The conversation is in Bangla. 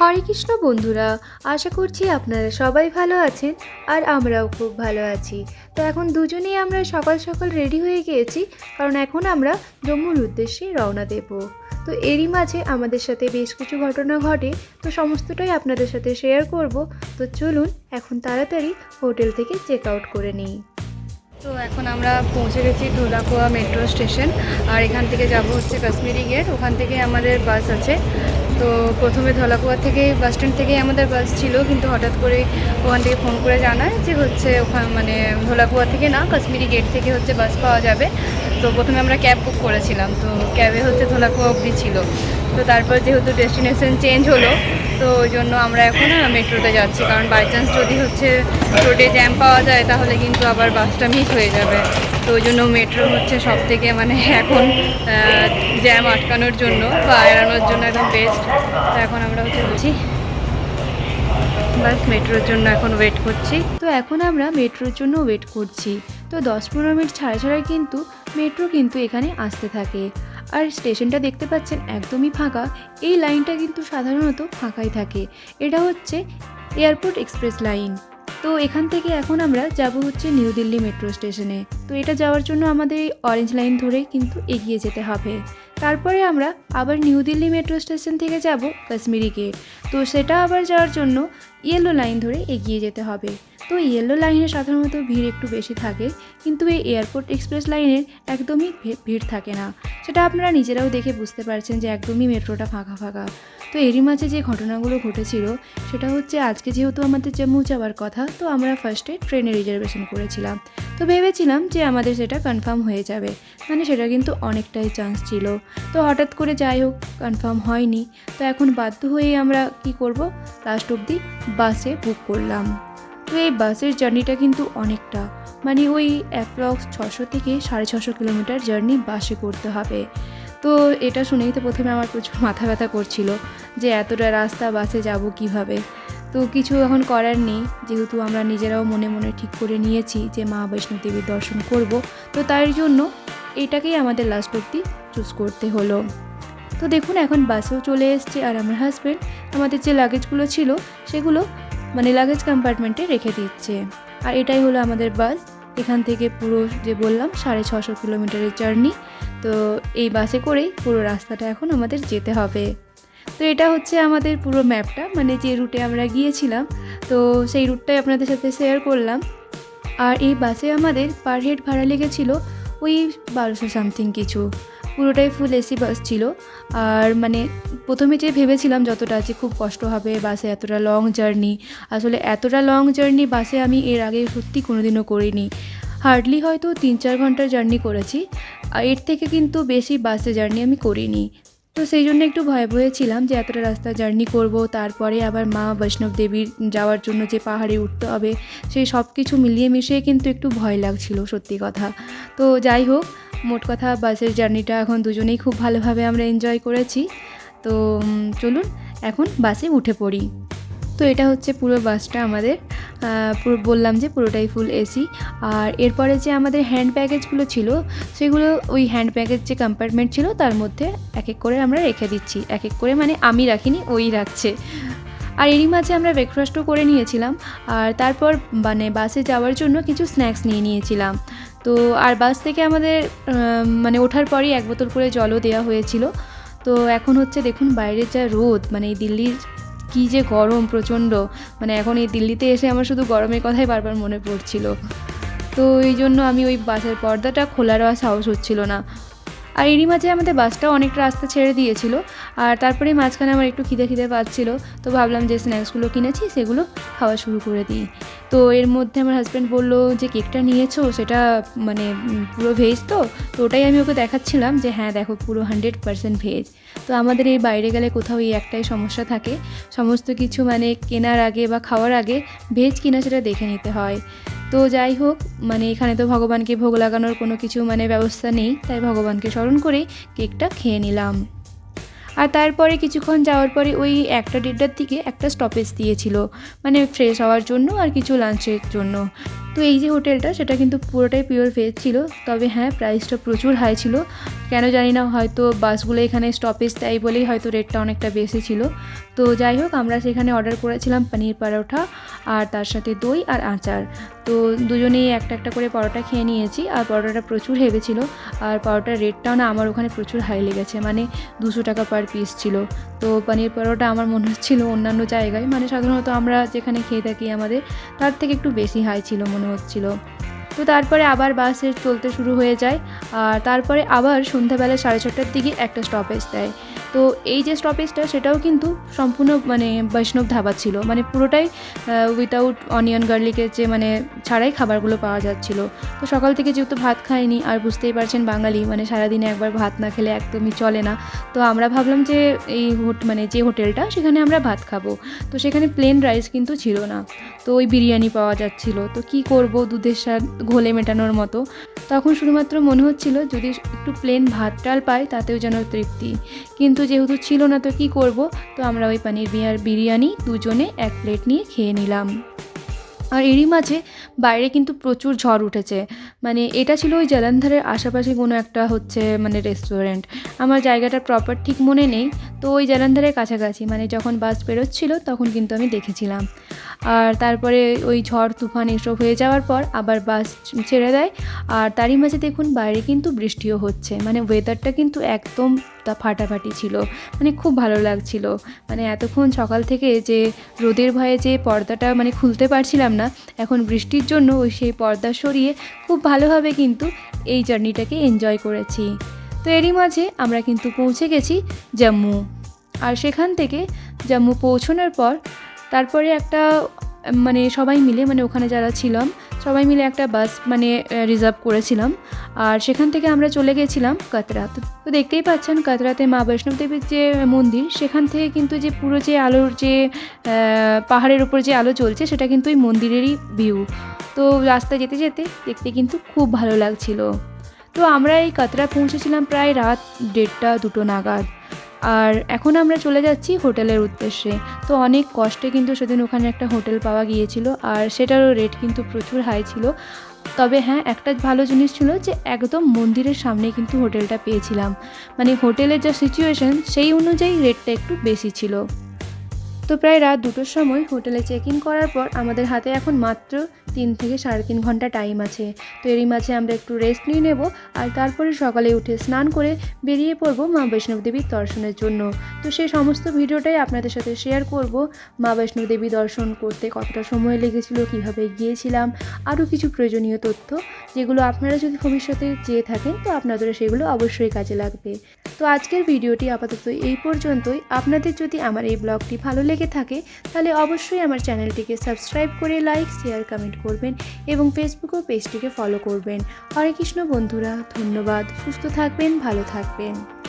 হরে কৃষ্ণ বন্ধুরা, আশা করছি আপনারা সবাই ভালো আছেন আর আমরাও খুব ভালো আছি। তো এখন দুজনেই আমরা সকাল সকাল রেডি হয়ে গিয়েছি, কারণ এখন আমরা জম্মুর উদ্দেশ্যে রওনা দেব। তো এরই মাঝে আমাদের সাথে বেশ কিছু ঘটনা ঘটে, তো সমস্তটাই আপনাদের সাথে শেয়ার করব। তো চলুন এখন তাড়াতাড়ি হোটেল থেকে চেক আউট করে নিই। তো এখন আমরা পৌঁছে গেছি ধোলাকুয়া মেট্রো স্টেশন আর এখান থেকে যাব হচ্ছে কাশ্মীরি গেট ওখান থেকে আমাদের বাস আছে। তো প্রথমে ধলাকুয়া থেকে বাস স্ট্যান্ড থেকেই আমাদের বাস ছিল, কিন্তু হঠাৎ করে ওখান থেকে ফোন করে জানায় যে হচ্ছে ওখানে মানে ধলাকুয়া থেকে না, কাশ্মীরি গেট থেকে হচ্ছে বাস পাওয়া যাবে। তো প্রথমে আমরা ক্যাব বুক করেছিলাম, তো ক্যাবে হচ্ছে ধলাকুয়া অবধি ছিল। তো তারপর যেহেতু ডেস্টিনেশন চেঞ্জ হলো, তো ওই জন্য আমরা এখন মেট্রোতে যাচ্ছি। কারণ বাই চান্স যদি হচ্ছে রোডে জ্যাম পাওয়া যায়, তাহলে কিন্তু আবার বাসটা মিস হয়ে যাবে। তো ওই জন্য মেট্রো হচ্ছে সব থেকে মানে এখন জ্যাম আটকানোর জন্য বা এড়ানোর জন্য একদম বেস্ট তো এখন আমরা হচ্ছে বলছি বাস মেট্রোর জন্য এখন ওয়েট করছি। তো এখন আমরা মেট্রোর জন্য ওয়েট করছি। তো দশ পনেরো মিনিট ছাড়া ছাড়াই কিন্তু, মেট্রো কিন্তু এখানে আসতে থাকে। আর স্টেশনটা দেখতে পাচ্ছেন একদমই ফাঁকা। এই লাইনটা কিন্তু সাধারণত ফাঁকাই থাকে। এটা হচ্ছে এয়ারপোর্ট এক্সপ্রেস লাইন। তো এখান থেকে এখন আমরা যাব হচ্ছে নিউ দিল্লি মেট্রো স্টেশনে। তো এটা যাওয়ার জন্য আমাদের এই অরেঞ্জ লাইন ধরে কিন্তু এগিয়ে যেতে হবে। তারপরে আমরা আবার নিউ দিল্লি মেট্রো স্টেশন থেকে যাব কাশ্মীরি গেট তো সেটা আবার যাওয়ার জন্য ইয়েলো লাইন ধরে এগিয়ে যেতে হবে। তো ইয়েলো লাইনে সাধারণত ভিড় একটু বেশি থাকে, কিন্তু এই এয়ারপোর্ট এক্সপ্রেস লাইনের একদমই ভিড় থাকে না। সেটা আপনারা নিজেরাও দেখে বুঝতে পারছেন যে একদমই মেট্রোটা ফাঁকা ফাঁকা। তো এরই মাঝে যে ঘটনাগুলো ঘটেছিল, সেটা হচ্ছে আজকে যেহেতু আমাদের জম্মু যাওয়ার কথা, তো আমরা ফার্স্টে ট্রেনে রিজার্ভেশন করেছিলাম। তো ভেবেছিলাম যে আমাদের সেটা কনফার্ম হয়ে যাবে। মানে সেটা কিন্তু অনেকটাই চান্স ছিল। তো হঠাৎ করে যাই হোক কনফার্ম হয়নি। তো এখন বাধ্য হয়ে আমরা কি করব? লাস্ট অবধি বাসে বুক করলাম। তো এই বাসের জার্নিটা কিন্তু অনেকটা। মানে ওই অ্যাপ্রক্স ছশো থেকে সাড়ে ছশো কিলোমিটার জার্নি বাসে করতে হবে। তো এটা শুনেই তো প্রথমে আমার প্রচুর মাথা ব্যথা করছিল যে এতটা রাস্তা বাসে যাব কীভাবে? তো কিছু এখন করার নেই। যেহেতু আমরা নিজেরাও মনে মনে ঠিক করে নিয়েছি যে মা বৈষ্ণব দেবীর দর্শন করব। তো তার জন্য এটাকেই আমাদের লাস্ট অব্দি চুজ করতে হলো। তো দেখুন, এখন বাসেও চলে এসছে আর আমার হাজব্যান্ড আমাদের যে লাগেজগুলো ছিল, সেগুলো মানে লাগেজ কম্পার্টমেন্টে রেখে দিচ্ছে। আর এটাই হলো আমাদের বাস এখান থেকে পুরো যে বললাম, সাড়ে ছশো কিলোমিটারের জার্নি তো এই বাসে করেই পুরো রাস্তাটা এখন আমাদের যেতে হবে। তো এটা হচ্ছে আমাদের পুরো ম্যাপটা মানে যে রুটে আমরা গিয়েছিলাম। তো সেই রুটটাই আপনাদের সাথে শেয়ার করলাম। আর এই বাসে আমাদের পার হেড ভাড়া লেগেছিল ওই বারোশো সামথিং কিছু। পুরোটাই ফুল এসি বাস ছিল। আর মানে প্রথমে যে ভেবেছিলাম যতটা যে খুব কষ্ট হবে বাসে এতটা লং জার্নি আসলে এতটা লং জার্নি বাসে আমি এর আগে সত্যি কোনোদিনও করিনি। হার্ডলি হয়তো তিন চার ঘণ্টার জার্নি করেছি। আর এর থেকে কিন্তু বেশি বাসে জার্নি আমি করিনি। তো সেই জন্য একটু ভয়ে ভয়ে ছিলাম যে এতটা রাস্তা জার্নি করব, তারপরে আবার মা বৈষ্ণব দেবীর যাওয়ার জন্য যে পাহাড়ে উঠতে হবে, সেই সব কিছু মিলিয়ে মিশিয়ে কিন্তু একটু ভয় লাগছিল সত্যি কথা। তো যাই হোক মোট কথা বাসের জার্নিটা এখন দুজনেই খুব ভালোভাবে আমরা এনজয় করেছি। তো চলুন এখন বাসে উঠে পড়ি। তো এটা হচ্ছে পুরো বাসটা আমাদের। পুরো বললাম যে পুরোটাই ফুল এসি আর এরপরে যে আমাদের হ্যান্ড ব্যাগেজগুলো ছিল, সেগুলো ওই হ্যান্ড ব্যাগের যে কম্পার্টমেন্ট ছিল, তার মধ্যে এক এক করে আমরা রেখে দিচ্ছি। এক এক করে মানে আমি রাখিনি, ওই রাখছে। আর এরই মাঝে আমরা ব্রেকফাস্টও করে নিয়েছিলাম, আর তারপর মানে বাসে যাওয়ার জন্য কিছু স্ন্যাক্স নিয়ে নিয়েছিলাম। তো, আর বাস থেকে আমাদের মানে ওঠার পরই এক বোতল করে জলও দেওয়া হয়েছিল। তো, এখন হচ্ছে দেখুন বাইরের যা রোদ মানে এই দিল্লির কী যে গরম প্রচণ্ড। মানে এখন এই দিল্লিতে এসে আমার শুধু গরমের কথাই বারবার মনে পড়ছিল। তো এই জন্য আমি ওই বাসের পর্দাটা খোলার আর সাহস হচ্ছিল না। আর এরই মাঝে আমাদের বাসটাও অনেকটা রাস্তা ছেড়ে দিয়েছিল, আর তারপরে মাঝখানে আমার একটু খিদে খিদে পাচ্ছিল, তো ভাবলাম যে স্ন্যাক্সগুলো কিনেছি, সেগুলো খাওয়া শুরু করে দিই। তো এর মধ্যে আমার হাজব্যান্ড বলল যে কেকটা নিয়েছো, সেটা মানে পুরো ভেজ তো তো ওটাই আমি ওকে দেখাচ্ছিলাম যে হ্যাঁ দেখো পুরো হান্ড্রেড পার্সেন্ট ভেজ তো আমাদের এই বাইরে গেলে কোথাও এই একটাই সমস্যা থাকে, সমস্ত কিছু মানে কেনার আগে বা খাওয়ার আগে ভেজ কিনা সেটা দেখে নিতে হয়। তো যাই হোক মানে এখানে তো ভগবানকে ভোগ লাগানোর কোনো কিছু মানে ব্যবস্থা নেই, তাই ভগবানকে স্মরণ করে কেকটা খেয়ে নিলাম। আর তারপরে কিছুক্ষণ যাওয়ার পরে ওই একটা দেড়টার দিকে একটা স্টপেজ দিয়েছিল মানে ফ্রেশ হওয়ার জন্য আর কিছু লাঞ্চের জন্য। তো এই যে হোটেলটা, সেটা কিন্তু পুরোটাই পিওর ভেজ ছিল, তবে হ্যাঁ প্রাইসটা প্রচুর হাই ছিল। কেন জানি না, হয়তো বাসগুলো এখানে স্টপেজ দেয় বলেই হয়তো রেটটা অনেকটা বেশি ছিল। তো যাই হোক, আমরা সেখানে অর্ডার করেছিলাম পনির পরোটা আর তার সাথে দই আর আচার। তো দুজনেই একটা একটা করে পরোটা খেয়ে নিয়েছি, আর পরোটাটা প্রচুর হেভে ছিল, আর পরোটার রেটটাও না আমার ওখানে প্রচুর হাই লেগেছে মানে দুশো টাকা পার পিস ছিল। তো পনির পরোটা আমার মনে হচ্ছিল অন্যান্য জায়গায় মানে সাধারণত আমরা যেখানে খেয়ে থাকি আমাদের, তার থেকে একটু বেশি হাই ছিল মনে হচ্ছিল। তো তারপরে আবার বাসে চলতে শুরু হয়ে যায়, আর তারপরে আবার সন্ধ্যাবেলা সাড়ে ছটার দিকে একটা স্টপেজ দেয়। তো এই যে স্টপেজটা সেটাও কিন্তু সম্পূর্ণ মানে বৈষ্ণব ধাবা ছিল। মানে পুরোটাই উইথাউট অনিয়ন গার্লিকের যে মানে ছাড়াই খাবারগুলো পাওয়া যাচ্ছিল। তো সকাল থেকে যেহেতু ভাত খাইনি, আর বুঝতেই পারছেন বাঙালি মানে সারাদিনে একবার ভাত না খেলে একদমই চলে না। তো আমরা ভাবলাম যে এই হোট মানে যে হোটেলটা, সেখানে আমরা ভাত খাব। তো সেখানে প্লেন রাইস কিন্তু ছিল না। তো ওই বিরিয়ানি পাওয়া যাচ্ছিল। তো কি করব দুধের স্বাদ ঘোলে মেটানোর মতো। তখন শুধুমাত্র মনে হচ্ছিল যদি একটু প্লেন ভাত ডাল পাই, তাতেও যেন তৃপ্তি। কিন্তু যেহেতু ছিল না তো কি করব? তো আমরা ওই পানির বিহার বিরিয়ানি দুজনে এক প্লেট নিয়ে খেয়ে নিলাম। আর এরই মাঝে বাইরে কিন্তু প্রচুর ঝড় উঠেছে। মানে এটা ছিল ওই জলন্ধরের আশেপাশে কোনো একটা হচ্ছে মানে রেস্টুরেন্ট আমার জায়গাটা প্রপার ঠিক মনে নেই। তো ওই জলন্ধরের কাছাকাছি মানে যখন বাস বেরোচ্ছিল তখন কিন্তু আমি দেখেছিলাম। আর তারপরে ওই ঝড়, তুফান এসব হয়ে যাওয়ার পর আবার বাস ছেড়ে দেয়। আর তারই মাঝে দেখুন বাইরে কিন্তু বৃষ্টিও হচ্ছে। মানে ওয়েদারটা কিন্তু একদম তা ফাটাফাটি ছিল। মানে খুব ভালো লাগছিল। মানে এতক্ষণ সকাল থেকে যে রোদের ভয়ে যে পর্দাটা মানে খুলতে পারছিলাম না। এখন বৃষ্টির জন্য ওই সেই পর্দা সরিয়ে খুব ভালোভাবে কিন্তু এই জার্নিটাকে এনজয় করেছি। তো এরই মাঝে আমরা কিন্তু পৌঁছে গেছি জম্মু। আর সেখান থেকে জম্মু পৌঁছানোর পর তারপরে একটা মানে সবাই মিলে মানে ওখানে যারা ছিলাম সবাই মিলে একটা বাস মানে রিজার্ভ করেছিলাম। আর সেখান থেকে আমরা চলে গেছিলাম কাতরা। তো দেখতেই পাচ্ছেন কাতরাতে মা বৈষ্ণব দেবীর যে মন্দির, সেখান থেকে কিন্তু যে পুরো যে আলোর যে পাহাড়ের উপর যে আলো চলছে, সেটা কিন্তু ওই মন্দিরেরই ভিউ তো রাস্তায় যেতে যেতে দেখতে কিন্তু খুব ভালো লাগছিল। তো আমরা এই কাতরা পৌঁছেছিলাম প্রায় রাত দেড়টা দুটো নাগাদ। আর এখন আমরা চলে যাচ্ছি হোটেলের উদ্দেশ্যে। তো অনেক কষ্টে কিন্তু সেদিন ওখানে একটা হোটেল পাওয়া গিয়েছিল আর সেটারও রেট কিন্তু প্রচুর হাই ছিল। তবে হ্যাঁ একটা ভালো জিনিস ছিল যে একদম মন্দিরের সামনে কিন্তু হোটেলটা পেয়েছিলাম। মানে হোটেলের যা সিচুয়েশন সেই অনুযায়ী রেটটা একটু বেশি ছিল। তো প্রায় রাত দুটোর সময় হোটেলে চেক ইন করার পর আমাদের হাতে এখন মাত্র তিন থেকে সাড়ে তিন ঘণ্টা টাইম আছে। তো এরই মাঝে আমরা একটু রেস্ট নিয়ে নেব আর তারপরে সকালে উঠে স্নান করে বেরিয়ে পড়ব মা বৈষ্ণব দেবীর দর্শনের জন্য। তো সেই সমস্ত ভিডিওটাই আপনাদের সাথে শেয়ার করব। মা বৈষ্ণব দেবী দর্শন করতে কতটা সময় লেগেছিল, কীভাবে গিয়েছিলাম, আরও কিছু প্রয়োজনীয় তথ্য যেগুলো আপনারা যদি ভবিষ্যতে চেয়ে থাকেন, তো আপনাদের সেগুলো অবশ্যই কাজে লাগবে। তো আজকের ভিডিওটি আপাতত এই পর্যন্তই। আপনাদের যদি আমার এই ব্লগটি ভালো লেগে থাকে, তাহলে অবশ্যই আমার চ্যানেলটিকে সাবস্ক্রাইব করে লাইক, শেয়ার, কমেন্ট করবেন এবং ফেসবুক ও পেজটিকে ফলো করবেন। হরে কৃষ্ণ বন্ধুরা, ধন্যবাদ। সুস্থ থাকবেন, ভালো থাকবেন।